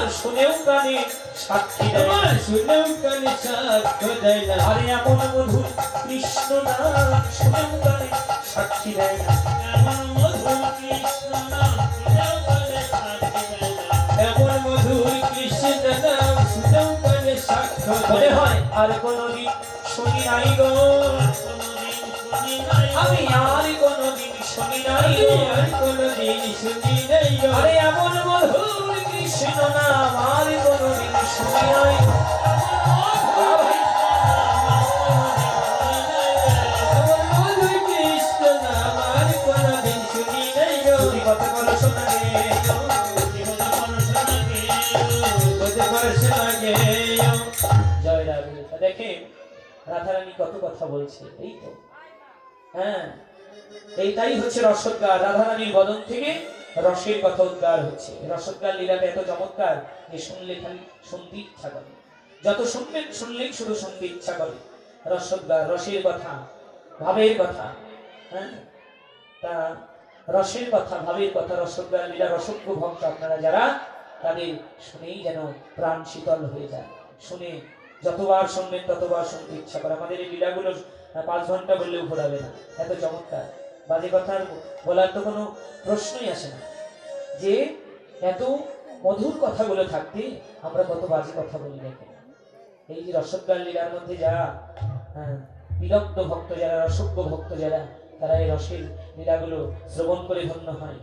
আমার শুনেও কানে সাক্ষী দেয় না আরে এমন মধুর কৃষ্ণ নাম শুনেও কানে সাক্ষী দেয় না এমন মধুর কৃষ্ণ নাম শুনেও কানে সাক্ষ্য মনে দেয় হয় আর কোনদিন শুনি নাই গো আমি আর কোনদিন শুনি নাই আর কোনদিন শুনি নাই গো। আরে এমন মধুর কৃষ্ণ নাম আর কোনদিন শুনি নাই গো। এমন মধুর কৃষ্ণ নাম আর কোনদিন শুনি নাই গো। যদি কথা দেখেন রাধারানী কত কথা বলছে এই তো। হ্যাঁ এইটাই হচ্ছে রসদগার রাধারানীর বদন থেকে রসের কথা উদ্গার হচ্ছে। রসদগার লীলাটা এত চমৎকার যে শুনলে খালি শুনতে ইচ্ছা করে যত শুনবেন শুনলেই শুধু শুনতে ইচ্ছা করে রসদগার রসের কথা, ভাবের কথা হ্যাঁ? তা রসের কথা, ভাবের কথা রসদগার লীলা, রসজ্ঞ ভক্ত আপনারা যারা, তাদের শুনেই যেন প্রাণ শীতল হয়ে যায়। শুনে যতবার শুনবেন, ততবার শুনতে ইচ্ছা করে আমাদের এই লীলাগুলো পাঁচ ঘণ্টা বললেও ঘোরাবে না। এত চমৎকার। বাজে কথা বলার তো কোনো প্রশ্নই আসে না। যে এত মধুর কথাগুলো থাকতে আমরা কত বাজে কথা বলি দেখেন এই যে রসজ্ঞার লীলার মধ্যে যারা হ্যাঁ, বিরক্ত ভক্ত যারা রসজ্ঞ ভক্ত যারা তারা এই রসের লীলাগুলো শ্রবণ করে ধন্য হয়।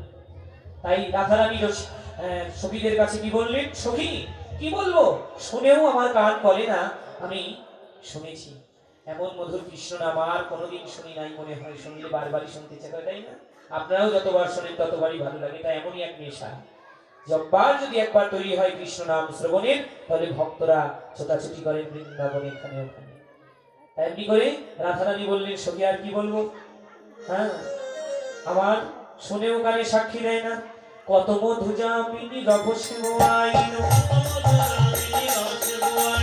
তাই রাধারানী আহ, সখীদের কাছে কি বললেন? সখী কি বলব? শুনেও আমার কান বলে না। আমি শুনেছি। এমন মধুর কৃষ্ণ নাম আর কোনোদিন শুনি নাই মনে হয়, শুনলে বারবারই শুনতে ইচ্ছে করে, তাই না? আপনারাও যতবার শোনেন ততবারই ভালো লাগে, তাই এমনই এক নেশা। যতবার যদি একবার তৈরি হয় কৃষ্ণ নাম শ্রবণের, তাহলে ভক্তরা ছোটাছুটি করেন বৃন্দাবনে এখানে ওখানে। এমনি করে রাধারানী বললেন, সখী, আর কি বলব? হ্যাঁ আমার শুনেও কানে সাক্ষী দেয় না। কত মধু জামিনী রবসে আইন।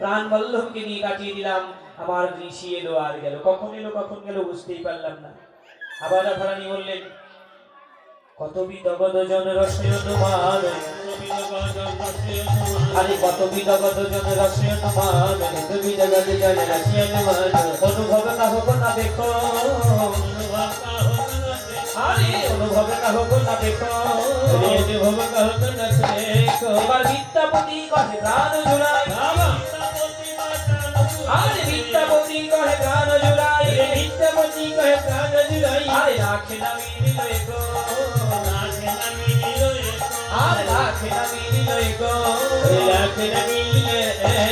প্রাণ বল্লভকে নিয়ে কাটিয়ে দিলাম। আমার ঋষি এলো আর গেল। কখন এলো, কখন গেল বুঝতেই পারলাম না। আবার রাধারানী বললেন, কত বিদগত জন মান আরে কত বিদগত জন রসায়ন তুমি জগতে জলে রাশিয়ান মান অনুভব না হোক না দেখো। অনুভব না হোক না দেখো। রে ভব কহত না দেখো আরে বিদ্যাপতি কহে প্রাণ জুড়াই। বিদ্যাপতি কহে প্রাণ জুড়াই। আরে রাখে না মিলিল গো। আরে রাখে না মিলিল গো। রাখে না মিললে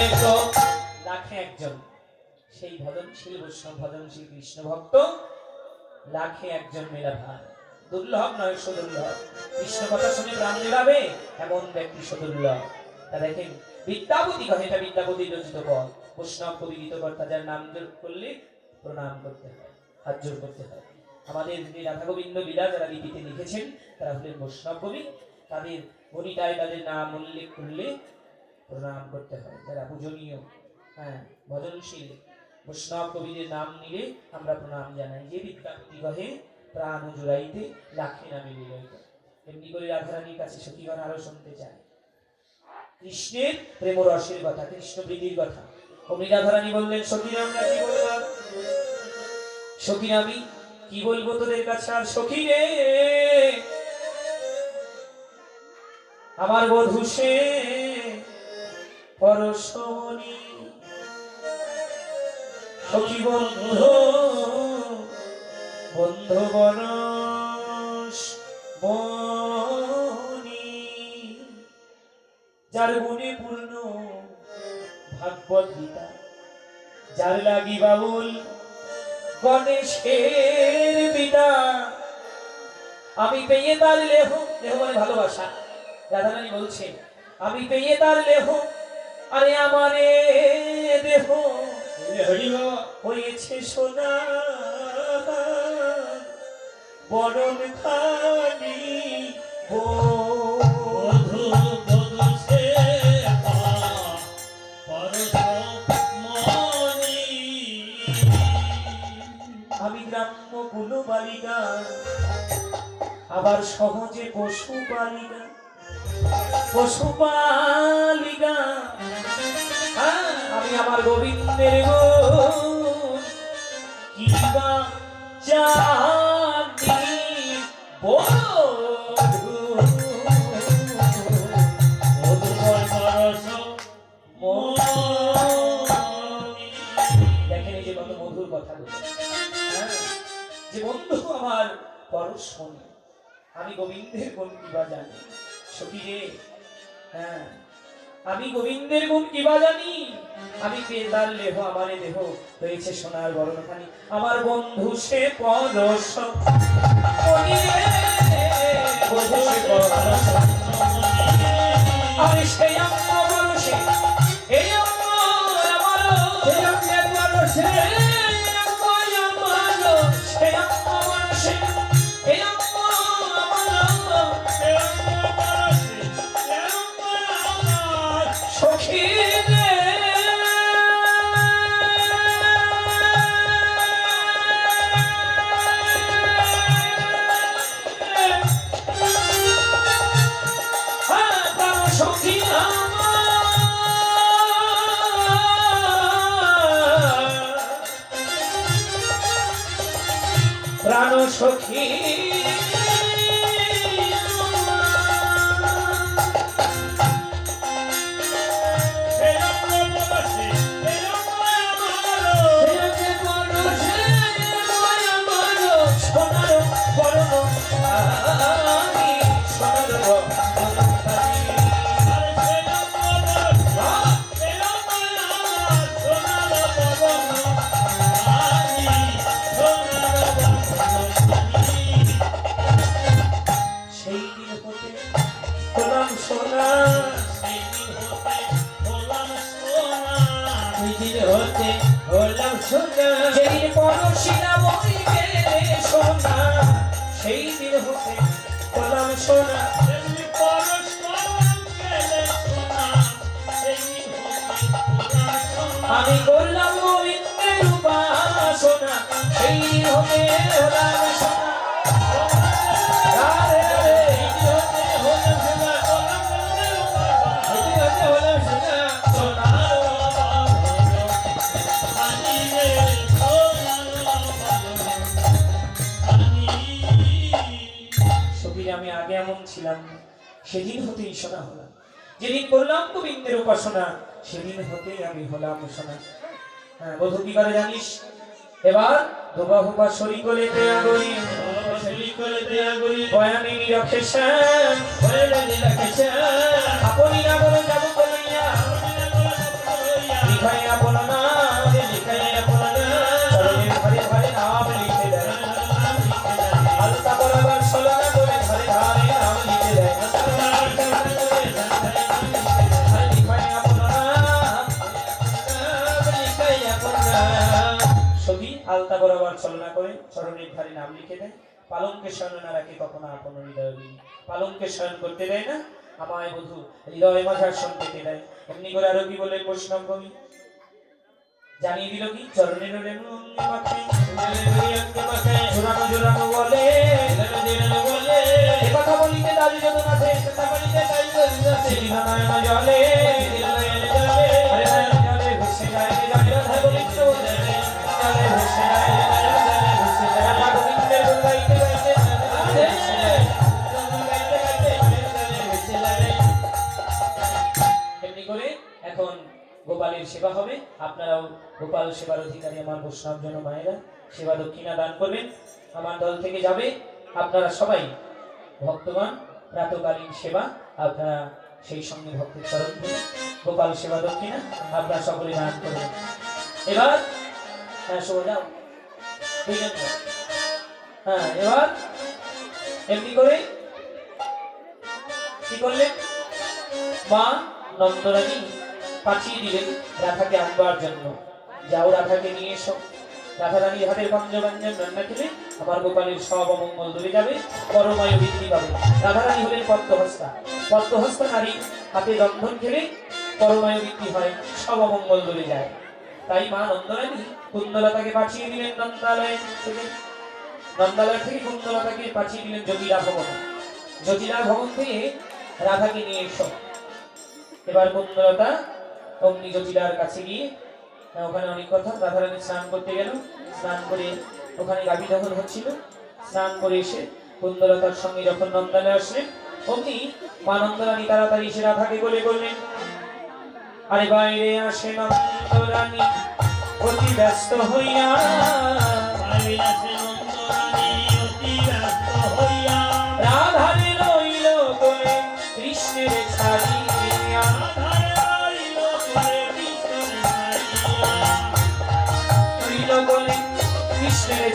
এক লাখে একজন সেই ভদনশীল বৈষ্ণব ভদনশীল কৃষ্ণ ভক্ত। লাখে একজন মেলা ভার। দুর্লভ নয় সুদুর্লভ কৃষ্ণ কথা শুনে প্রাণ জুড়াবে এমন ব্যক্তি সুদুর্লভ তা দেখেন বিদ্যাপতি কথা এটা বিদ্যাপতির রচিত পদ। বৈষ্ণব কবি গীতকর্তা যার নাম করলে প্রণাম করতে হয়, হাত জোর করতে হয়। আমাদের যে রাধা গোবিন্দ যারা লিপিতে লিখেছেন, তারা হলেন বৈষ্ণব কবি। তাদের বনিতায় তাদের নাম উল্লেখ করলে প্রণাম করতে হয়। যারা পূজনীয় হ্যাঁ ভজনশীল, বৈষ্ণব কবিদের নাম নিলে আমরা প্রণাম জানাই যে বিদ্যাপতি গহে প্রাণ জুড়াইতে লাখে নামে বিলয়িত এমনি করে রাধারানীর কাছে সখীগণ আরও শুনতে চায়। কৃষ্ণের প্রেম রসের কথা কৃষ্ণ প্রীতির কথা। অমনি বললেন আমরা কি আমি কি বলব তোদের কাছে আর? সখী রে আমার বধূ সে পরশমণি। সখী বন্ধু বন্ধু বনস ভাগবত গীতা। যার লাগি বাউল গণেশের আমি পেয়ে তার লেহ লেহ মানে ভালোবাসা। রাধারানী বলছেন আমি পেয়ে তার লেহ আরে আমারে দেহ। হয়েছে সোনা। বরণ খানি আমি গ্রাম্য বালিকা। আবার সহজে পশু বালিকা। পশু বালিকা। আমি আমার গোবিন্দের কিবা জানি বধূ। পরশ শোনে। আমি গোবিন্দের গুণ কিবা জানি? সখী রে হ্যাঁ। আমি গোবিন্দের গুণ কিবা জানি? আমি পেদার লেহ, আমারে দেহ হয়েছে সোনার বরণখানি। আমার বন্ধু সে পরশ। বন্ধু সে পরশ। আমি করলাম গোবিন্দের উপাসনা সেই হতে আমি আগে এমন ছিলাম। সেদিন হতেই শোনা হলাম যেদিন করলাম গোবিন্দের উপাসনা সেদিন হতে আমি হলাম সোনা হ্যাঁ বধু কি করে জানিস? এবার ধোবা হুপা সরি করে দেয়া করি শরীর করে শ্যাম আপনি বয়ানি বলে যাব ছলনা করে চরণের ঘরে নাম লিখে দেয় পালঙ্কে শয়ন না রাখে কখনো আপন হৃদয় বিনি পালঙ্কে শয়ন করতে দেয় না, আমায় বধু হৃদয় মাঝার পেতে দেয়। এমনি করে আরও কি বললেন, বৈষ্ণব কবি জানিয়ে দিল কি? চরণের বলে কথা বলিতে দাবি জগন্নাথে তাপালিতে তাই করিয়াছে নয়ন জলে। গোপাল সেবার অধিকারী আমার বৈষ্ণব জন মায়েরা সেবা দক্ষিণা দান করবেন। আমার দল থেকে যাবে। আপনারা সবাই ভক্তগণ, প্রাতকালীন সেবা, আপনারা সেই সঙ্গে ভক্তের চরণ ধরে গোপাল সেবা দক্ষিণা আপনারা সকলে দান করবেন এবার হ্যাঁ শোভা যাও। হ্যাঁ এবার এমনি করে কি করলেন? মা নন্দরানী পাঠিয়ে দিলেন রাধাকে আনবার জন্য। যাও রাধাকে নিয়ে এসো। রাধা রানীর হাতের পঞ্চব্যঞ্জন রান্না খেলে আমার গোপালের সব অমঙ্গল দূরে যাবে, পরময় বৃদ্ধি পাবে। রাধা রানী হলেন পদ্মহস্তা। পদ্মহস্তা নারী হাতে রন্ধন খেলে পরময় বৃদ্ধি হয়, সব অমঙ্গল দূরে যায়। তাই মা নন্দরানী কুন্দলতাকে পাঠিয়ে দিলেন নন্দালয় থেকে। নন্দালয় থেকে কুন্দলতাকে পাঠিয়ে দিলেন জ্যোতিরা ভবনে। জ্যোতিরা ভবন থেকে রাধাকে নিয়ে এসো। এবার কুন্দলতা অগ্নি জ্যোতিরার কাছে গিয়ে আহ, ওখানে অনেক কথা রাধারানী স্নান করতে গেল। স্নান করে ওখানে গাভী দহন হচ্ছিল। স্নান করে এসে কুন্দলতার সঙ্গে যখন নন্দালে আসলেন অগ্নি মা নন্দরানী তাড়াতাড়ি এসে রাধাকে বলে বললেন আরে বাইরে আসে নন্দরানী অতি ব্যস্ত হইয়া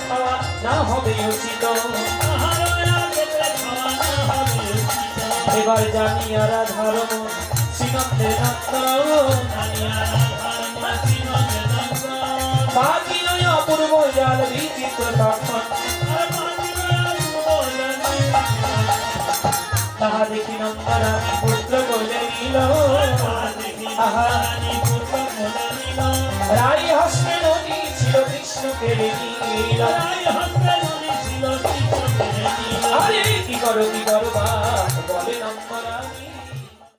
খাওয়া না হবে উচিত। এবার জানিয়া রাধার মন শ্রীনন্দে নন্দ বাকি নয় অপূর্ব জাল বিচিত্র তখন তাহা দেখি নন্দরানী পুত্র কোলে নিল আহা হস্তে কি করো কি করো বা বলে নাম করা